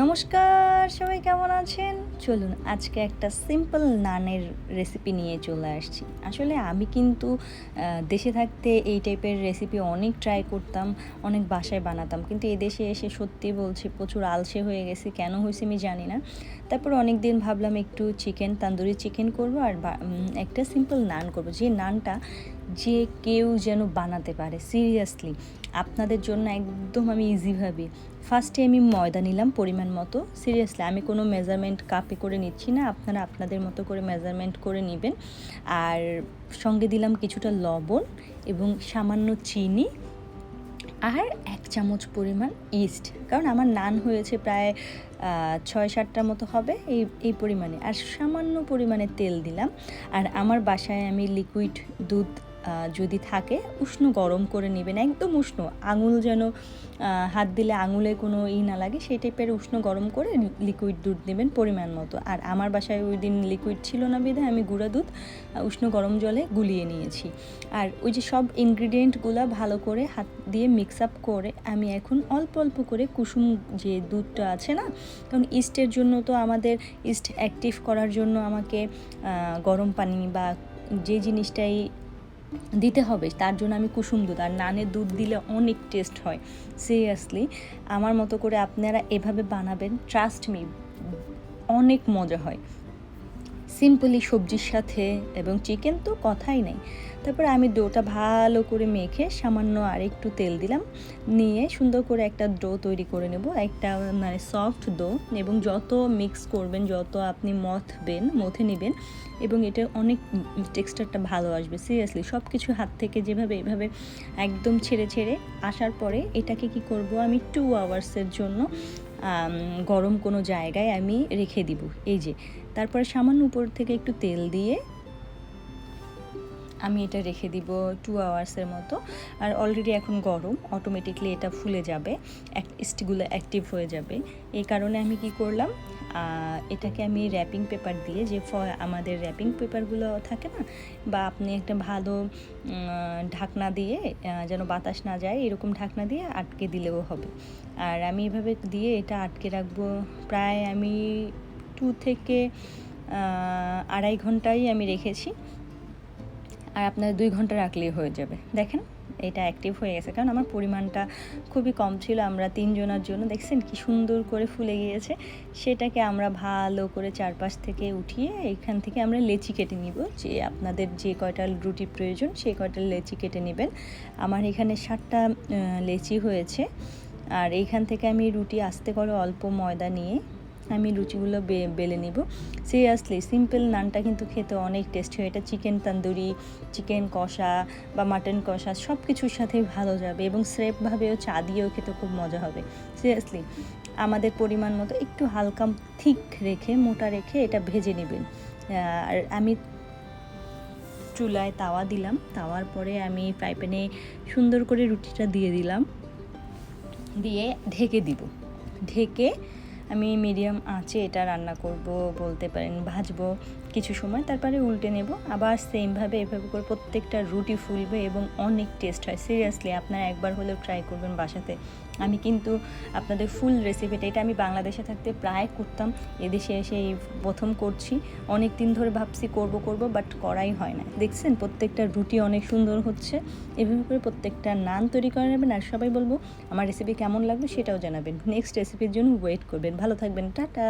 নমস্কার, সবাই কেমন আছেন? চলুন আজকে একটা সিম্পল নানের রেসিপি নিয়ে চলে আসছি। আসলে আমি কিন্তু দেশে থাকতে এই টাইপের রেসিপি অনেক ট্রাই করতাম, অনেক বাসায় বানাতাম। কিন্তু এই দেশে এসে সত্যি বলছি, প্রচুর আলসে হয়ে গেছি, কেন হয়েছে আমি জানি না। তারপর অনেক দিন ভাবলাম একটু চিকেন তান্দুরি চিকেন করব আর একটা সিম্পল নান করব। যে নানটা যে কেউ যেন বানাতে পারে সিরিয়াসলি আপনাদের জন্য একদম আমি ইজিভাবে ফার্স্টে আমি ময়দা নিলাম পরিমাণ মতো সিরিয়াসলি আমি কোনো মেজারমেন্ট কাপে করে নিচ্ছি না, আপনারা আপনাদের মতো করে মেজারমেন্ট করে নেবেন। আর সঙ্গে দিলাম কিছুটা লবণ এবং সামান্য চিনি আর এক চামচ পরিমাণ ইস্ট কারণ আমার নান হয়েছে প্রায় ছয় সাতটার মতো হবে এই এই পরিমাণে। আর সামান্য পরিমাণে তেল দিলাম। আর আমার বাসায় আমি লিকুইড দুধ যদি থাকে, উষ্ণ গরম করে নেবেন, একদম উষ্ণ। আঙুল যেন হাত দিলে আঙুলে কোনো ই না লাগে, সেই টাইপের উষ্ণ গরম করে লিকুইড দুধ নেবেন পরিমাণ মতো। আর আমার বাসায় ওই দিন লিকুইড ছিল না বিধায় আমি গুঁড়া দুধ উষ্ণ গরম জলে গুলিয়ে নিয়েছি। আর ওই যে সব ইনগ্রিডিয়েন্টগুলো ভালো করে হাত দিয়ে মিক্স আপ করে আমি এখন অল্প অল্প করে কুসুম যে দুধটা আছে না, কারণ ইস্টের জন্য তো আমাদের ইস্ট অ্যাক্টিভ করার জন্য আমাকে গরম পানি বা যে জিনিসটাই দিতে হবে, তার জন্য আমি কুসুম দুধ আর নানের দুধ দিলে অনেক টেস্ট হয়। সিরিয়াসলি আমার মতো করে আপনারা এভাবে বানাবেন ট্রাস্ট মি অনেক মজা হয়। সিম্পলি সবজির সাথে এবং চিকেন তো কথাই নেই। তারপর আমি ডোটা ভালো করে মেখে সামান্য আর একটু তেল দিলাম। নিয়ে সুন্দর করে একটা ডো তৈরি করে নেব। একটা মানে সফট ডো এবং যত মিক্স করবেন, যত আপনি মথবেন, মথে নেবেন এবং এটা অনেক টেক্সচারটা ভালো আসবে সিরিয়াসলি সব কিছু হাত থেকে যেভাবে, এভাবে একদম ছেড়ে ছেড়ে আসার পরে এটাকে কি করব আমি টু আওয়ার্সের জন্য গরম কোনো জায়গায় আমি রেখে দিব। এই যে, তারপরে সামান্য উপর থেকে একটু তেল দিয়ে আমি এটা রেখে দিব টু আওয়ার্সের মতো। আর অলরেডি এখন গরম অটোমেটিকলি এটা ফুলে যাবে স্টিগুলো অ্যাক্টিভ হয়ে যাবে। এই কারণে আমি কি করলাম এটাকে আমি র্যাপিং পেপার দিয়ে যে ফ- আমাদের র্যাপিং পেপারগুলো থাকে না, বা আপনি একটা ভালো ঢাকনা দিয়ে যেন বাতাস না যায়, এরকম ঢাকনা দিয়ে আটকে দিলেও হবে। আর আমি এভাবে দিয়ে এটা আটকে রাখব প্রায় আমি টু থেকে আড়াই ঘন্টাই আমি রেখেছি। আর আপনার দুই ঘণ্টা রাখলেই হয়ে যাবে। দেখেন, এটা অ্যাক্টিভ হয়ে গেছে। কারণ আমার পরিমাণটা খুবই কম ছিল, আমরা তিনজনের জন্য। দেখছেন কি সুন্দর করে ফুলে গিয়েছে? সেটাকে আমরা ভালো করে চারপাশ থেকে উঠিয়ে এখান থেকে আমরা লেচি কেটে নিব। যে আপনাদের যে কয়টা রুটি প্রয়োজন সেই কয়টা লেচি কেটে নেবেন। আমার এখানে ষাটটা লেচি হয়েছে। আর এইখান থেকে আমি রুটি আস্তে করে অল্প ময়দা নিয়ে আমি লুচিগুলো বেলে নিব। সিরিয়াসলি সিম্পল নানটা কিন্তু খেতে অনেক টেস্টি হয়। এটা চিকেন তান্দুরি চিকেন কষা বা মাটন কষা সব কিছুর সাথেই ভালো যাবে এবং স্রেফভাবেও চা দিয়েও খেতে খুব মজা হবে। সিরিয়াসলি আমাদের পরিমাণ মতো একটু হালকা থিক রেখে, মোটা রেখে এটা ভেজে নেবেন। আর আমি চুলায় তাওয়া দিলাম। তাওয়ার পরে আমি ফ্রাই প্যানে সুন্দর করে রুটিটা দিয়ে দিলাম। দিয়ে ঢেকে দিব। ঢেকে আমি মিডিয়াম আঁচে এটা রান্না করব, বলতে পারেন ভাজবো কিছু সময়, তারপরে উল্টে নেব। আবার সেমভাবে এভাবে করে প্রত্যেকটা রুটি ফুলবে এবং অনেক টেস্ট হয়। সিরিয়াসলি আপনারা একবার হলেও ট্রাই করবেন বাসাতে। আমি কিন্তু আপনাদের ফুল রেসিপিটা এটা আমি বাংলাদেশে থাকতে প্রায় করতাম, এদেশে এসে এই প্রথম করছি। অনেক দিন ধরে ভাবছি করব করব বাট করাই হয় না দেখছেন, প্রত্যেকটা রুটি অনেক সুন্দর হচ্ছে। এভাবে করে প্রত্যেকটা নান তৈরি করে নেবেন আর সবাই বলব, আমার রেসিপি কেমন লাগবে সেটাও জানাবেন। নেক্সট রেসিপির জন্য ওয়েট করবেন। ভালো থাকবেন, টাটা!